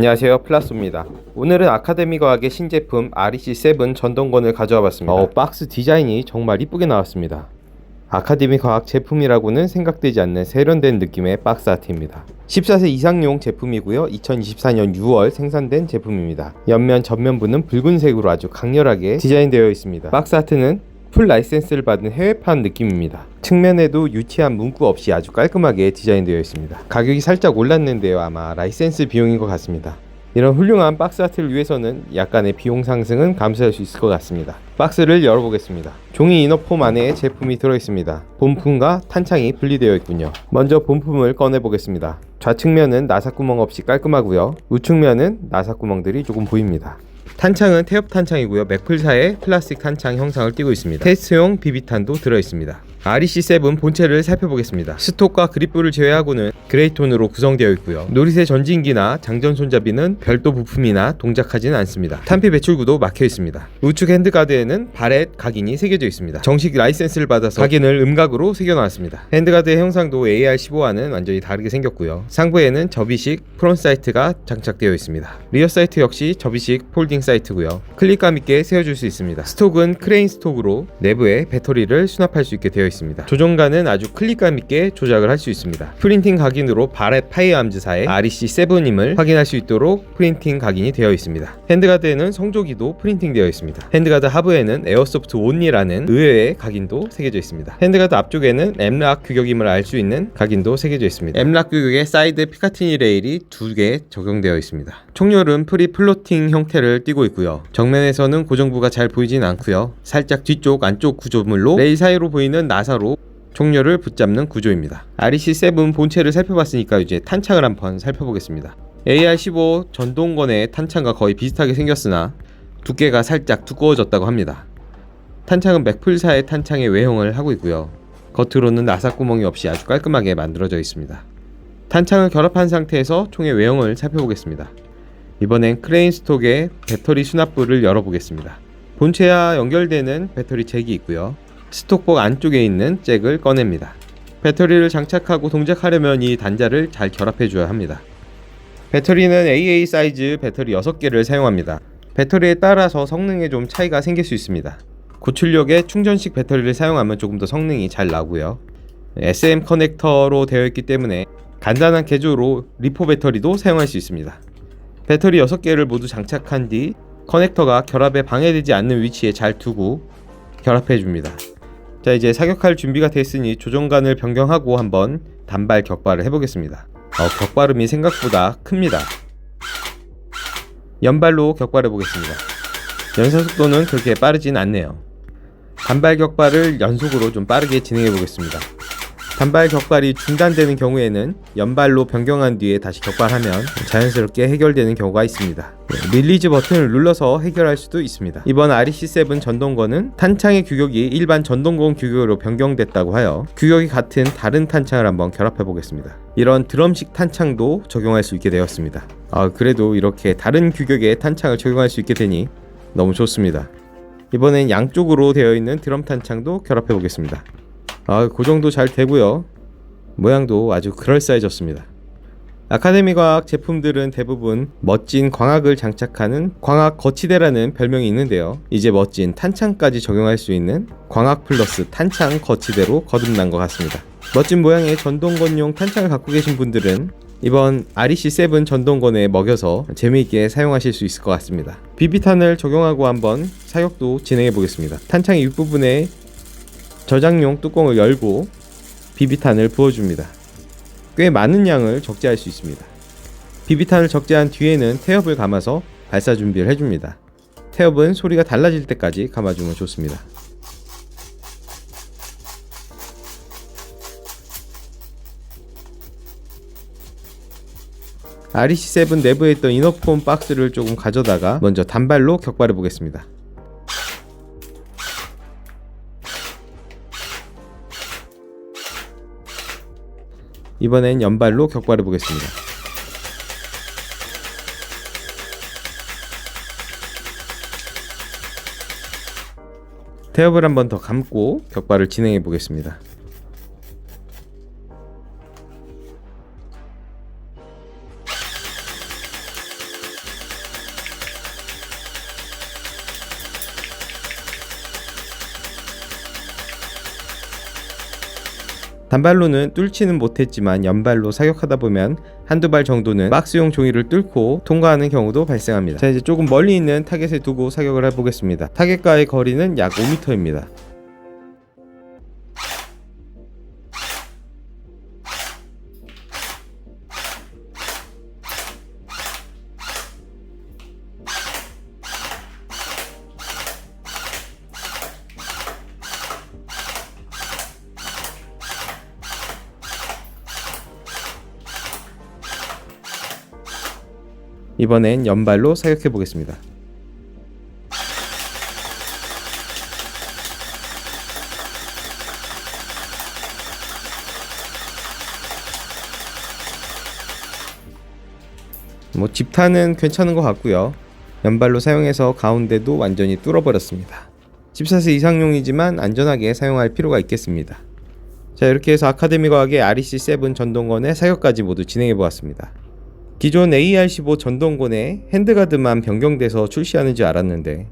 안녕하세요 플라소입니다. 오늘은 아카데미 과학의 신제품 REC7 전동건을 가져와 봤습니다. 어, 박스 디자인이 정말 이쁘게 나왔습니다. 아카데미 과학 제품이라고는 생각되지 않는 세련된 느낌의 박스 아트입니다. 14세 이상용 제품이고요. 2024년 6월 생산된 제품입니다. 옆면 전면부는 붉은색으로 아주 강렬하게 디자인되어 있습니다. 박스 아트는 풀 라이센스를 받은 해외판 느낌입니다. 측면에도 유치한 문구 없이 아주 깔끔하게 디자인되어 있습니다. 가격이 살짝 올랐는데요. 아마 라이센스 비용인 것 같습니다. 이런 훌륭한 박스 아트를 위해서는 약간의 비용 상승은 감수할 수 있을 것 같습니다. 박스를 열어보겠습니다. 종이 이너폼 안에 제품이 들어있습니다. 본품과 탄창이 분리되어 있군요. 먼저 본품을 꺼내보겠습니다. 좌측면은 나사구멍 없이 깔끔하고요. 우측면은 나사구멍들이 조금 보입니다. 탄창은 태엽 탄창이고요. 맥플사의 플라스틱 탄창 형상을 띠고 있습니다. 테스트용 비비탄도 들어 있습니다. REC7 본체를 살펴보겠습니다. 스톡과 그립부를 제외하고는 그레이톤으로 구성되어 있고요. 노릿의 전진기나 장전 손잡이는 별도 부품이나 동작하지는 않습니다. 탄피 배출구도 막혀 있습니다. 우측 핸드가드에는 바렛 각인이 새겨져 있습니다. 정식 라이센스를 받아서 각인을 음각으로 새겨놨습니다. 핸드가드의 형상도 AR15와는 완전히 다르게 생겼고요. 상부에는 접이식 프론 사이트가 장착되어 있습니다. 리어 사이트 역시 접이식 폴딩 사이트고요. 클릭감 있게 세워줄 수 있습니다. 스톡은 크레인 스톡으로 내부에 배터리를 수납할 수 있게 되어 있습니다. 조종간은 아주 클릭감 있게 조작을 할 수 있습니다. 프린팅 각인으로 바렛 파이어암즈사의 REC7임을 확인할 수 있도록 프린팅 각인이 되어 있습니다. 핸드가드에는 성조기도 프린팅되어 있습니다. 핸드가드 하부에는 에어소프트 온리라는 의외의 각인도 새겨져 있습니다. 핸드가드 앞쪽에는 M락 규격임을 알 수 있는 각인도 새겨져 있습니다. M락 규격의 사이드 피카티니 레일이 두 개 적용되어 있습니다. 총열은 프리 플로팅 형태를 띠고 있고요. 정면에서는 고정부가 잘 보이진 않고요. 살짝 뒤쪽 안쪽 구조물로 레일 사이로 보이는 나 사로 총열을 붙잡는 구조입니다. REC7 본체를 살펴봤으니까 이제 탄창을 한번 살펴보겠습니다. AR15 전동건의 탄창과 거의 비슷하게 생겼으나 두께가 살짝 두꺼워졌다고 합니다. 탄창은 맥풀사의 탄창의 외형을 하고 있고요. 겉으로는 나사 구멍이 없이 아주 깔끔하게 만들어져 있습니다. 탄창을 결합한 상태에서 총의 외형을 살펴보겠습니다. 이번엔 크레인 스톡의 배터리 수납부를 열어보겠습니다. 본체와 연결되는 배터리 잭이 있고요. 스톡복 안쪽에 있는 잭을 꺼냅니다. 배터리를 장착하고 동작하려면 이 단자를 잘 결합해 줘야 합니다. 배터리는 AA 사이즈 배터리 6개를 사용합니다. 배터리에 따라서 성능에 좀 차이가 생길 수 있습니다. 고출력의 충전식 배터리를 사용하면 조금 더 성능이 잘 나고요. SM 커넥터로 되어 있기 때문에 간단한 개조로 리포 배터리도 사용할 수 있습니다. 배터리 6개를 모두 장착한 뒤 커넥터가 결합에 방해되지 않는 위치에 잘 두고 결합해 줍니다. 자 이제 사격할 준비가 됐으니 조종간을 변경하고 한번 단발 격발을 해보겠습니다. 어, 격발음이 생각보다 큽니다. 연발로 격발해 보겠습니다. 연사 속도는 그렇게 빠르진 않네요. 단발 격발을 연속으로 좀 빠르게 진행해 보겠습니다. 단발 격발이 중단되는 경우에는 연발로 변경한 뒤에 다시 격발하면 자연스럽게 해결되는 경우가 있습니다. 네, 릴리즈 버튼을 눌러서 해결할 수도 있습니다. 이번 REC7 전동건은 탄창의 규격이 일반 전동건 규격으로 변경됐다고 하여 규격이 같은 다른 탄창을 한번 결합해 보겠습니다. 이런 드럼식 탄창도 적용할 수 있게 되었습니다. 아, 그래도 이렇게 다른 규격의 탄창을 적용할 수 있게 되니 너무 좋습니다. 이번엔 양쪽으로 되어 있는 드럼 탄창도 결합해 보겠습니다. 아, 고정도 잘 되고요. 모양도 아주 그럴싸해졌습니다. 아카데미 과학 제품들은 대부분 멋진 광학을 장착하는 광학 거치대라는 별명이 있는데요. 이제 멋진 탄창까지 적용할 수 있는 광학 플러스 탄창 거치대로 거듭난 것 같습니다. 멋진 모양의 전동건용 탄창을 갖고 계신 분들은 이번 REC7 전동건에 먹여서 재미있게 사용하실 수 있을 것 같습니다. 비비탄을 적용하고 한번 사격도 진행해 보겠습니다. 탄창의 윗부분에 저장용 뚜껑을 열고 비비탄을 부어줍니다. 꽤 많은 양을 적재할 수 있습니다. 비비탄을 적재한 뒤에는 태엽을 감아서 발사 준비를 해줍니다. 태엽은 소리가 달라질 때까지 감아주면 좋습니다. REC7 내부에 있던 이너폼 박스를 조금 가져다가 먼저 단발로 격발해 보겠습니다. 이번엔 연발로 격발해 보겠습니다. 태엽을 한 번 더 감고 격발을 진행해 보겠습니다. 단발로는 뚫지는 못했지만 연발로 사격하다 보면 한두 발 정도는 박스용 종이를 뚫고 통과하는 경우도 발생합니다. 자 이제 조금 멀리 있는 타겟에 두고 사격을 해보겠습니다. 타겟과의 거리는 약 5m입니다. 이번엔 연발로 사격해 보겠습니다. 뭐 집탄은 괜찮은 것 같고요. 연발로 사용해서 가운데도 완전히 뚫어버렸습니다. 14세 이상용이지만 안전하게 사용할 필요가 있겠습니다. 자 이렇게 해서 아카데미 과학의 REC7 전동건의 사격까지 모두 진행해 보았습니다. 기존 AR15 전동곤의 핸드가드만 변경돼서 출시하는 줄 알았는데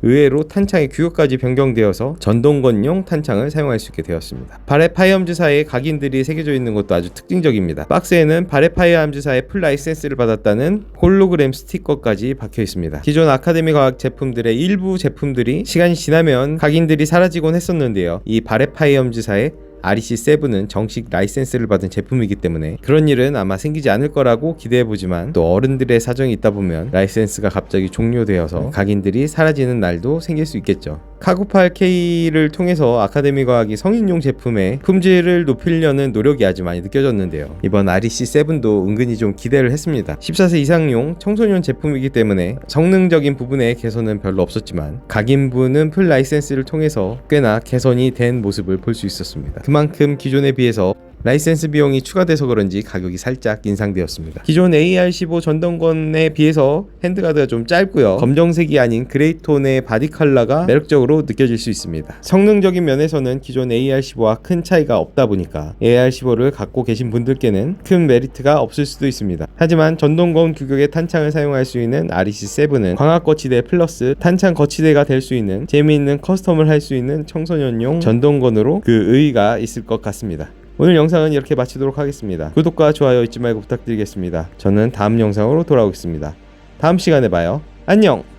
의외로 탄창의 규격까지 변경되어서 전동건용 탄창을 사용할 수 있게 되었습니다. 발의 파이엄즈사의 각인들이 새겨져 있는 것도 아주 특징적입니다. 박스에는 발의 파이엄즈사의 풀 라이센스를 받았다는 홀로그램 스티커까지 박혀 있습니다. 기존 아카데미 과학 제품들의 일부 제품들이 시간이 지나면 각인들이 사라지곤 했었는데요. 이 발의 파이엄즈사의 REC7은 정식 라이센스를 받은 제품이기 때문에 그런 일은 아마 생기지 않을 거라고 기대해보지만 또 어른들의 사정이 있다 보면 라이센스가 갑자기 종료되어서 각인들이 사라지는 날도 생길 수 있겠죠. 카구팔K를 통해서 아카데미 과학이 성인용 제품의 품질을 높이려는 노력이 아주 많이 느껴졌는데요. 이번 REC7도 은근히 좀 기대를 했습니다. 14세 이상용 청소년 제품이기 때문에 성능적인 부분의 개선은 별로 없었지만 각인부는 풀 라이센스를 통해서 꽤나 개선이 된 모습을 볼 수 있었습니다. 그만큼 기존에 비해서 라이센스 비용이 추가돼서 그런지 가격이 살짝 인상되었습니다. 기존 AR15 전동건에 비해서 핸드가드가 좀 짧고요. 검정색이 아닌 그레이톤의 바디 컬러가 매력적으로 느껴질 수 있습니다. 성능적인 면에서는 기존 AR15와 큰 차이가 없다 보니까 AR15를 갖고 계신 분들께는 큰 메리트가 없을 수도 있습니다. 하지만 전동건 규격의 탄창을 사용할 수 있는 REC7은 광학 거치대 플러스 탄창 거치대가 될 수 있는 재미있는 커스텀을 할 수 있는 청소년용 전동건으로 그 의의가 있을 것 같습니다. 오늘 영상은 이렇게 마치도록 하겠습니다. 구독과 좋아요 잊지 말고 부탁드리겠습니다. 저는 다음 영상으로 돌아오겠습니다. 다음 시간에 봐요. 안녕!